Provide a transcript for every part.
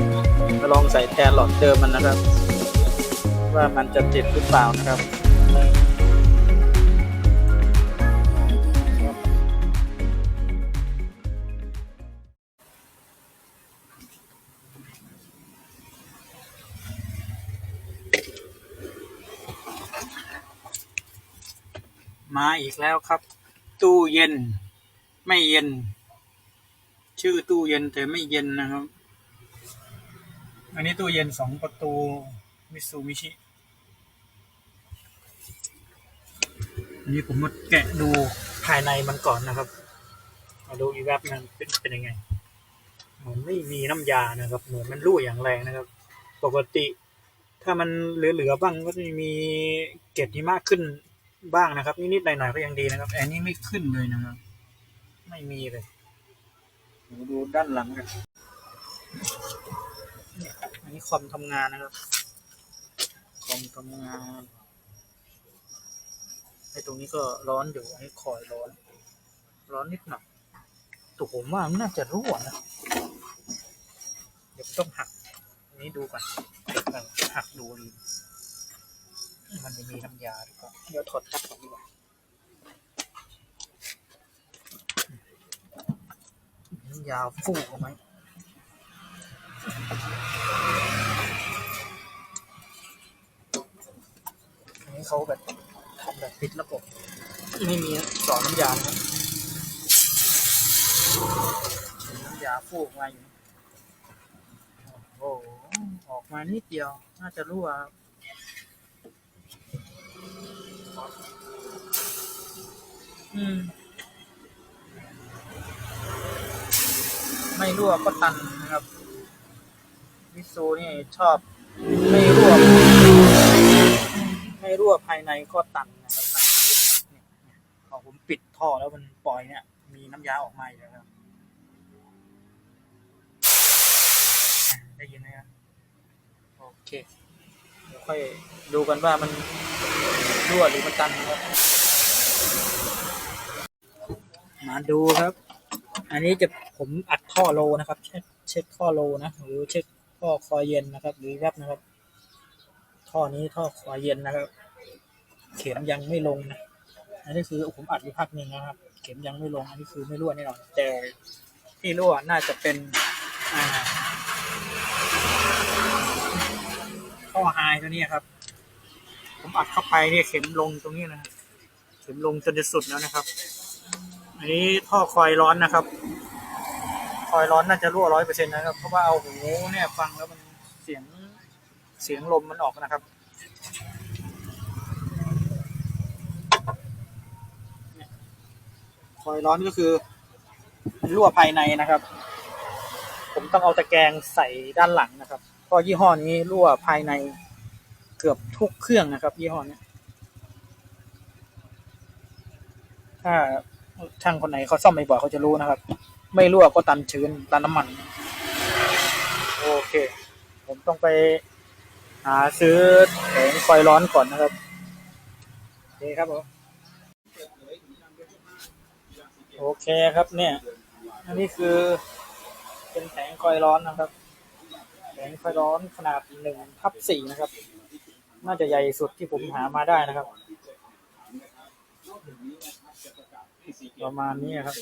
นะครับลองใส่แทนหลอดเดิมมันนะครับ ว่ามันจะติดหรือเปล่านะครับมาอีกแล้วครับ ตู้เย็น ไม่เย็น ชื่อตู้เย็นแต่ไม่เย็นนะครับ อันนี้ตู้เย็นสองประตู มิซูมิชิอันนี้ผมมาแกะดูภายในมันก่อนนะครับมาดูอีกแวบมันเป็นเป็นยังไงเหมือนไม่มีน้ำยานะครับ เหมือนมันรั่วอย่างแรงนะครับ ปกติ ถ้ามันเหลือๆบ้างก็จะมีเกล็ดหิมะขึ้นบ้างนะครับนิดๆหน่อยๆก็ยังดีนะครับแต่อันนี้ไม่ขึ้นเลยนะครับ ไม่มีเลยเดี๋ยวดูด้านหลังกันเนี่ย อันนี้คอมทำงานนะครับ คอมทำงานไอ้ตรงนี้ก็ร้อนอยู่ไอ้คอยร้อน ร้อนนิดหน่อยแตัวผมว่ามันน่าจะรั่วนะ เดี๋ยวผมต้องหักอันนี้ดูก่อนเดี๋ยวก่อนหักดูดีมันจะมีน้ำยาหรือเปล่าเดี๋ยวถอดทับก่อนดีกว่าน้ำยาฟูออกไหม เขาแบบทำแบบปิดระบบไม่มีสอนน้ำยาน้ำยาฟูออกมาอยู่โอ้โหออกมานิดเดียว น่าจะรั่วอืม ไม่รั่วก็ตันนะครับมิซูนี่ชอบ ไม่รั่ว ไม่ รั่วภายในก็ตันนะครับตันเนี่ยพอผมปิดท่อแล้วมันปล่อยเนี่ย มีน้ำยาออกมาอยู่แล้วครับได้ยินไหมครับโอเคเดี๋ยวค่อยดูกันว่ามันรั่วหรือมันตันครับ มาดูครับ อันนี้จะผมอัดท่อโลนะครับ เช็คเช็คท่อโลนะหรือเช็คท่อคอยเย็นนะครับ หรือแรบนะครับ ท่อนี้ท่อคอยเย็นนะครับ เข็มยังไม่ลงนะอันนี้คือผมอัดอยู่พักหนึ่งนะครับ เข็มยังไม่ลง อันนี้คือไม่รั่วแน่นอนแต่ที่รั่วน่าจะเป็นอ่าท่อไฮตัวนี้ครับ ผมอัดเข้าไปเนี่ยเข็มลงตรงนี้นะครับเข็มลงจนจะสุดแล้วนะครับ อันนี้ท่อคอยร้อนนะครับ คอยร้อนน่าจะรั่วร้อยเปอร์เซ็นต์นะครับ เพราะว่าเอาหูเนี่ยฟังแล้วมันเสียงเสียงลมมันออกนะครับเนี่ย คอยร้อนก็คือรั่วภายในนะครับ ผมต้องเอาตะแกรงใส่ด้านหลังนะครับเพราะยี่ห้อนี้รั่วภายในเกือบทุกเครื่องนะครับ ยี่ห้อนี้ถ้าช่างคนไหนเขาซ่อมบ่อยๆเขาจะรู้นะครับ ไม่รั่วก็ตันชื้นตันน้ำมันโอเค ผมต้องไปหาซื้อแผงไฟร้อนก่อนนะครับโอเคครับผม โอเคครับเนี่ย อันนี้คือเป็นแผงคอยร้อนนะครับ แผงคอยร้อนขนาดหนึ่งทับสี่นะครับ น่าจะใหญ่สุดที่ผมหามาได้นะครับ ประมาณนี้ครับ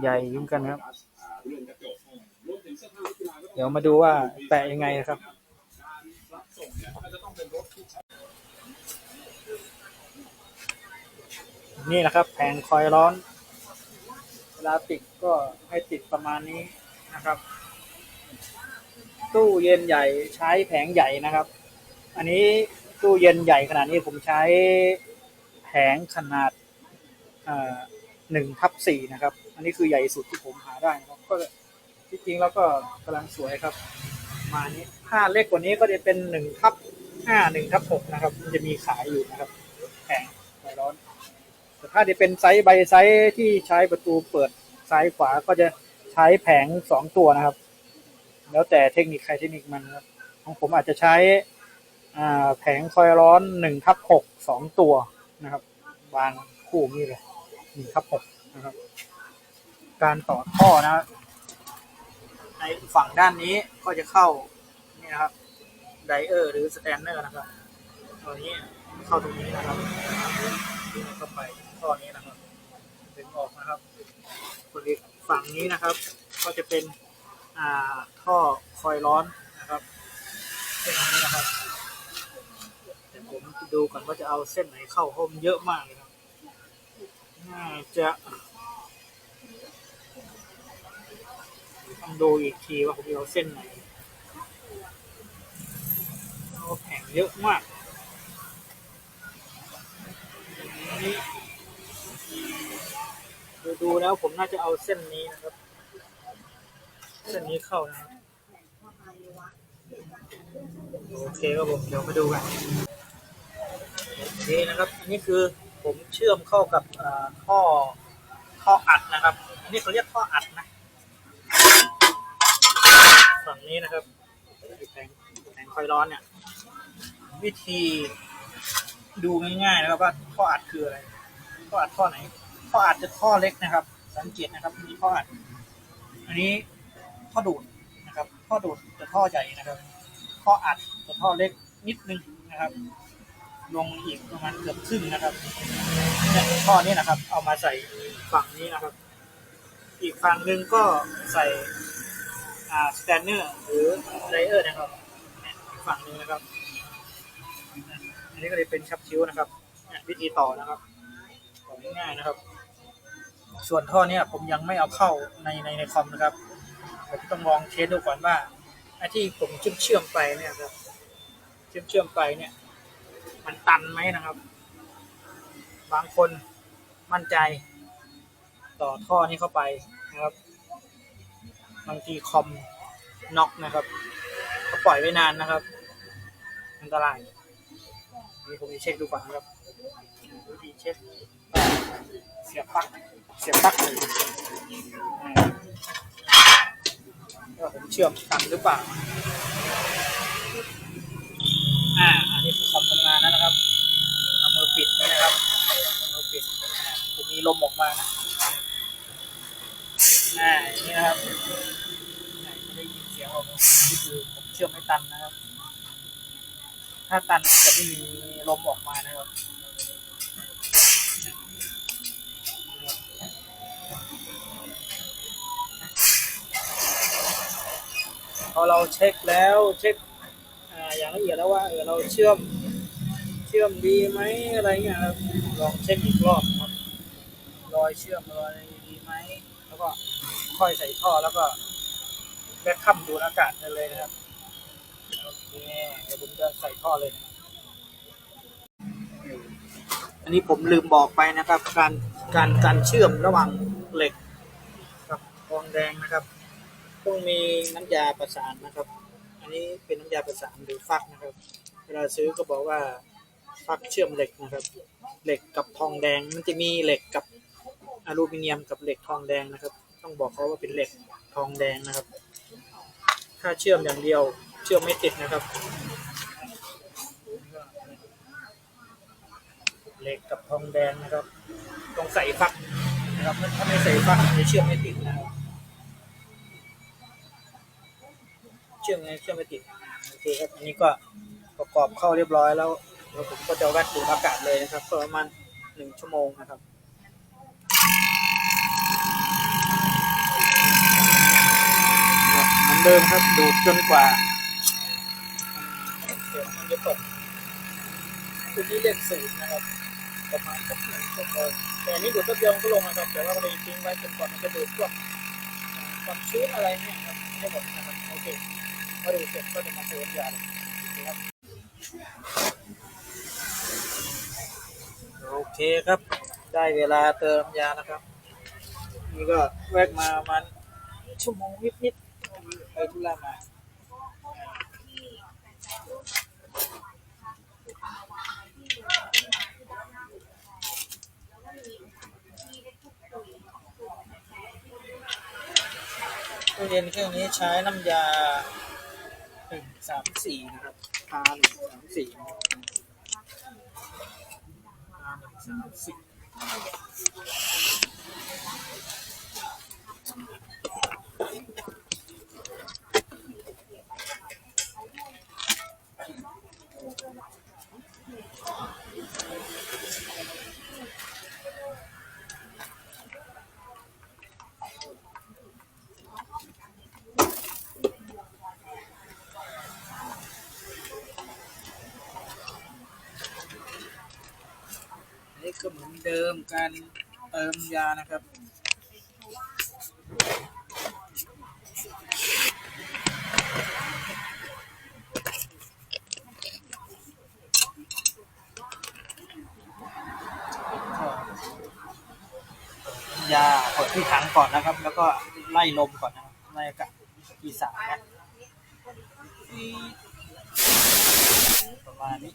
ใหญ่ยุ่งกันครับ เดี๋ยวมาดูว่าแปะยังไงนะครับ นี่นะครับ แผงคอยร้อน เวลาติดก็ให้ติดประมาณนี้นะครับ ตู้เย็นใหญ่ใช้แผงใหญ่นะครับ อันนี้ตู้เย็นใหญ่ขนาดนี้ผมใช้แผงขนาดหนึ่งทับสี่นะครับ อันนี้คือใหญ่สุดที่ผมหาได้นะครับ ก็ที่จริงแล้วก็กำลังสวยครับ มานี้ถ้าเล็กกว่านี้ก็จะเป็นหนึ่งทับห้าหนึ่งทับหกนะครับ มันจะมีขายอยู่นะครับแผงไฟร้อน ถ้าจะเป็นไซส์ใบไซส์ที่ใช้ประตูเปิดซ้ายขวาก็จะใช้แผงสองตัวนะครับ แล้วแต่เทคนิคใครเทคนิคมันครับของผมอาจจะใช้แผงคอยร้อนหนึ่งทับหกสองตัวนะครับวางคู่นี่เลยหนึ่งทับหกนะครับ การต่อท่อนะในฝั่งด้านนี้ก็จะเข้านี่นะครับไดเออร์หรือสแตนเนอร์นะครับตัวนี้เข้าตรงนี้นะครับเข้าไป ท่อนี้นะครับดึงออกนะครับส่วนอีกฝั่งนี้นะครับ ก็จะเป็นอ่าท่อคอยร้อนนะครับเส้นนี้นะครับเดี๋ยวผมดูก่อนว่าจะเอาเส้นไหนเข้าเพราะมันเยอะมากเลยครับน่าจะต้องดูอีกทีว่าผมจะเอาเส้นไหนเอาแผงเยอะมากนี่ ดูดูแล้วผมน่าจะเอาเส้นนี้นะครับ เส้นนี้เข้านะครับ โอเคครับผมเดี๋ยวมาดูกันโอเคนะครับ อันนี้คือผมเชื่อมเข้ากับอ่าท่อท่ออัดนะครับ อันนี้เขาเรียกท่ออัดนะ ฝั่งนี้นะครับแผงแผงคอยร้อนเนี่ย วิธีดูง่ายๆนะครับว่าท่ออัดคืออะไรท่ออัดท่อไหน ท่ออัดจะท่อเล็กนะครับ สังเกตนะครับมีท่ออัด อันนี้ท่อดูดนะครับท่อดูดจะท่อใหญ่นะครับท่ออัดจะท่อเล็กนิดนึงนะครับ ลงอีกประมาณเกือบครึ่งนะครับเนี่ยท่อนี้นะครับ เอามาใส่ฝั่งนี้นะครับ อีกฝั่งหนึ่งก็ใส่อ่าสแตนเนอร์หรือไดเออร์นะครับอีกฝั่งหนึ่งนะครับอันนี้ก็เลยเป็นชับคิ้วนะครับวิธีต่อนะครับต่อง่ายๆนะครับ ส่วนท่อเนี่ยผมยังไม่เอาเข้าในในในคอมนะครับ ผมต้องลองเทสดูก่อนว่าไอ้ที่ผมเชื่อมเชื่อมไปเนี่ยครับ เชื่อมเชื่อมไปเนี่ย มันตันไหมนะครับ บางคนมั่นใจ ต่อท่อนี้เข้าไปนะครับบางทีคอมน็อกนะครับก็ปล่อยไว้นานนะครับ อันตรายนี่ผมจะเช็คดูก่อนนะครับวิธีเช็ค เสียบปลั๊กเลยว่าผมเชื่อมตันหรือเปล่า อ่า อันนี้คือคอมทำงานนะครับเอามือปิดนี่นะครับเอามือปิดจะมีลมออกมานะอ่าอย่างนี้นะครับอ่ได้ยินเสียงออกมานี่คือผมเชื่อมไม่ตันนะครับ ถ้าตันจะไม่มีลมออกมานะครับ เราเช็คแล้วเช็คออย่างละเอียดแล้วว่าเออเราเชื่อมเชื่อมดีไหมอะไรเงี้ยลองเช็คอีกรอบครับรอยเชื่อมรอยดีไหมแล้วก็ค่อยใส่ท่อแล้วก็แบคคัมดูดอากาศได้เลยนะครับโอเคเดี๋ยวผมจะใส่ท่อเลย อันนี้ผมลืมบอกไปนะครับ การการการเชื่อมระหว่างเหล็กกับทองแดงนะครับ ต้องมีน้ำยาประสานนะครับ อันนี้เป็นน้ำยาประสานหรือฟักนะครับ เวลาซื้อก็บอกว่าฟักเชื่อมเหล็กนะครับ เหล็กกับทองแดง มันจะมีเหล็กกับอลูมิเนียมกับเหล็กทองแดงนะครับ ต้องบอกเขาว่าเป็นเหล็กทองแดงนะครับ ถ้าเชื่อมอย่างเดียวเชื่อมไม่ติดนะครับ เหล็กกับทองแดงนะครับ ต้องใส่ฟักนะครับ ถ้าไม่ใส่ฟักจะเชื่อมไม่ติดนะครับ เชื่อมไงเชื่อมไม่ติดโอเคครับอันนี้ก็ประกอบเข้าเรียบร้อยแล้วแล้วผมก็จะแวดดูอากาศเลยนะครับประมาณหนึ่งชั่วโมงนะครับเหมือนเดิมครับดูดจนกว่าเสียงมันจะตกคือที่เรียกสูตรนะครับประมาณสักหนึ่งชั่วโมงแต่นี้ดูดแป๊บเดียวก็ลงนะครับแต่ว่าเราไปทิ้งไว้จนกว่ามันจะดูดพวกความชื้นอะไรเนี่ยครับให้หมดนะครับ โอเคพอดูเสร็จก็จะมาเติมยาเลยนะครับโอเคครับ ได้เวลาเติมยานะครับ นี่ก็แวกมาประมันชั่วโมงนิดๆไปทุลามา ตู้เย็นเครื่องนี้ใช้น้ำยาหนึ่งสามสี่นะครับพาหนึ่งสามสี่พาหนึ่งสามสี่ มือนเดิมการเติมยานะครับยาเปิดที่ถังก่อนนะครับ แล้วก็ไล่ลมก่อนนะครับไล่อากาศอีสานนะประมาณนี้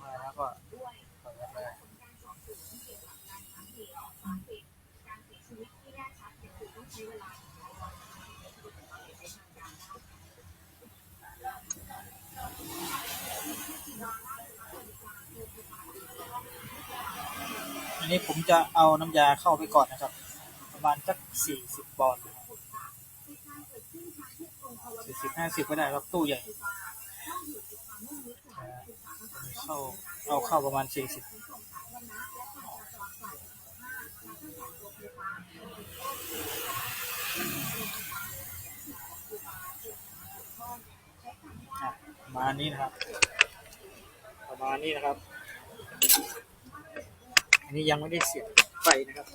มา แล้วก็อันนี้ผมจะเอาน้ำยาเข้าไปก่อนนะครับ ประมาณสักสี่สิบปอนด์สี่สิบห้าสิบก็ได้ครับตู้ใหญ่ เข้าเอาเข้าประมาณสี่สิบประมาณนี้นะครับ ประมาณนี้นะครับ อันนี้ยังไม่ได้เสียบไฟนะครับ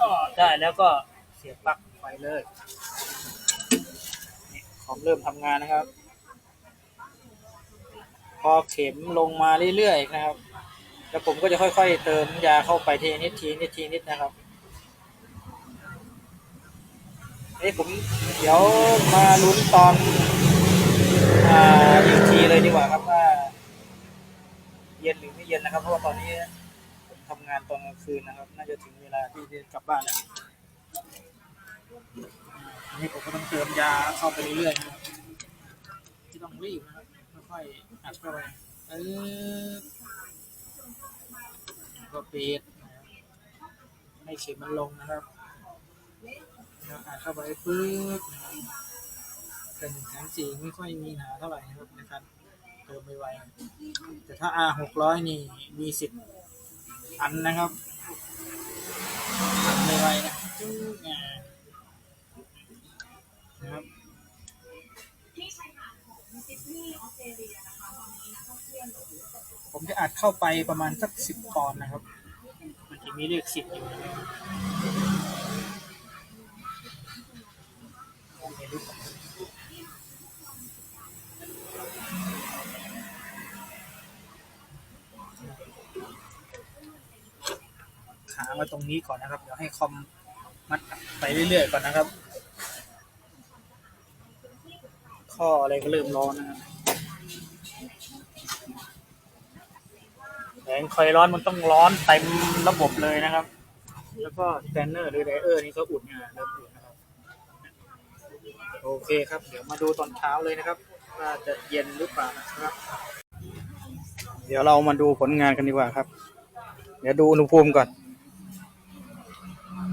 ก็ได้แล้วก็เสียบปลั๊กไฟเลยนี่คอมเริ่มทำงานนะครับ พอเข็มลงมาเรื่อยๆนะครับ แล้วผมก็จะค่อยๆ เติมยาเข้าไปทีนิดทีนิดทีนิดนะครับนี่ผมเดี๋ยวมาลุ้นตอนอ่าอีกทีเลยดีกว่าครับว่า เย็นหรือไม่เย็นนะครับ เพราะว่าตอนนี้ผมทำงานตอนกลางคืนนะครับ น่าจะถึงเวลาที่จะกลับบ้านแล้วนี่ผมก็ต้องเติมยาเข้าไปเรื่อยๆนะครับไม่ต้องรีบนะ ค่อยอัดเข้าไปเออก็ปิดให้เข็มมันลงนะครับแล้วอัดเข้าไปปึ๊บนะครับแต่หนึ่งแสนสี่ไม่ค่อยมีหนาเท่าไหร่นะครับในการเติมไวแต่ถ้า R หกร้อยนี่มีสิทธิ์อันนะครับอันไวนะจึ๊งอ่านะ อัดเข้าไปประมาณสักสิบปอนด์นะครับมันจะมีเลขสิบอยู่นะครับมองเห็นหรือเปล่าค้างไว้ตรงนี้ก่อนนะครับ เดี๋ยวให้คอมมัดไปเรื่อยๆก่อนนะครับ ข้ออะไรก็เริ่มร้อนนะครับ ผงคอยร้อนมันต้องร้อนเต็มระบบเลยนะครับ แล้วก็สแกนเนอร์หรือไดเออร์นี่ก็อุ่นงานเริ่มอุ่นนะครับ โอเคครับ เดี๋ยวมาดูตอนเช้าเลยนะครับ ว่าจะเย็นหรือเปล่านะครับ เดี๋ยวเรามาดูผลงานกันดีกว่าครับ เดี๋ยวดูอุณหภูมิก่อน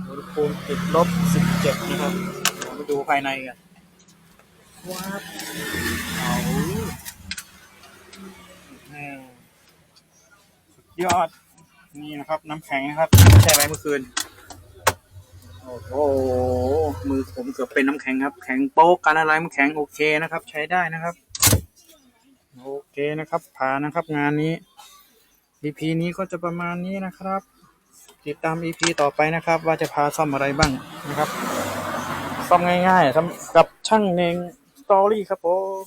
อุณหภูมิติดลบสิบเจ็ดนะครับเดี๋ยวมาดูภายในกันว้าวเอาแน่ ยอด นี่นะครับ น้ำแข็งนะครับแช่ไว้เมื่อคืน โอ้โห มือผมเกือบเป็นน้ำแข็งครับ แข็งโป๊กการอะไรน้ำแข็งโอเคนะครับ ใช้ได้นะครับ โอเคนะครับ ผ่านนะครับงานนี้ EP นี้ก็จะประมาณนี้นะครับ ติดตาม EP ต่อไปนะครับ ว่าจะพาซ่อมอะไรบ้างนะครับ ซ่อมง่ายๆสำหรับช่างเนงสตอรี่ครับผม